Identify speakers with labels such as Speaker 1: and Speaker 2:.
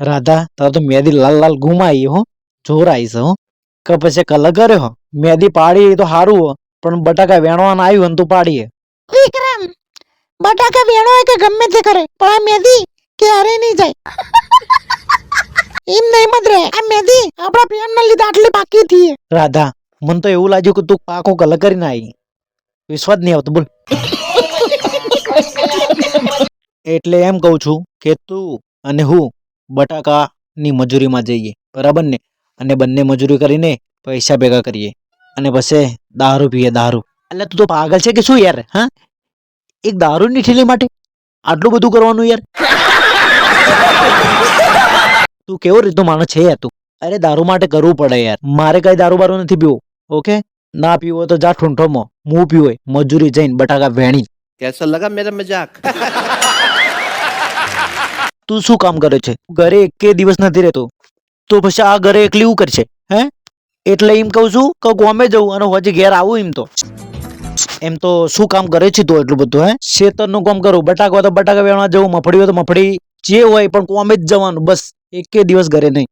Speaker 1: રાધા તારે તો મેદી લાલ લાલ ઘુમાઈ હો જોર આવીશ હો. કે પછી કલર કર્યો હો મેદી પાડી તો સારું હો પણ બટાકા વેણવાના આવ્યું અને તું પાડીએ.
Speaker 2: વિક્રમ બટાકા વેણો કે ગમે તે કરે પણ આ મેદી ક્યારે નહીં જાય? એમ નહીં મત રે આ મેદી આપણા પ્રેમના લીધે આટલી પાકી થી
Speaker 1: રાધા મને તો એવું લાગ્યું કે તું પાકો કલર કરીને આવી. વિશ્વાસ નહીં આવતો બોલ. એટલે એમ કહું છું કે તું અને હું બટાકાની મજૂરીમાં જઈએ. બરાબર ને? અને બંને મજૂરી કરીને પૈસા ભેગા કરીએ. અને પછી દારૂ પીએ, દારૂ. એટલે તું તો પાગલ છે કે શું યાર? હા? એક દારૂની ઠેલી માટે આટલું બધું કરવાનું યાર? તું કેવો રીતનો માણસ છે યાર તું? અરે, દારૂ માટે કરવું પડે યાર. મારે કઈ દારૂ બારું નથી પીવું, ઓકે? ના પીવો તો જા ઠૂંઠોમાં હું પીવો મજૂરી જઈને બટાકા વેણી.
Speaker 3: કેસર લગા, મેરા મજાક?
Speaker 1: તું શું કામ કરે છે? ઘરે એકે દિવસ નથી રહેતો. તો પછી આ ઘરે એકલી શું કરશે? હે? એટલે એમ કહું છું કે ગોમે જવું અને હજી ઘેર આવું એમ તો. એમ તો શું કામ કરે છે તું એટલું બધું, હે? શેતરનું કામ કરું. બટાકા તો બટાકા વેણવા જવું મફળી હોય તો મફળી. જે હોય પણ કોમે જ જવાનું, બસ. એકે દિવસ ઘરે નહીં.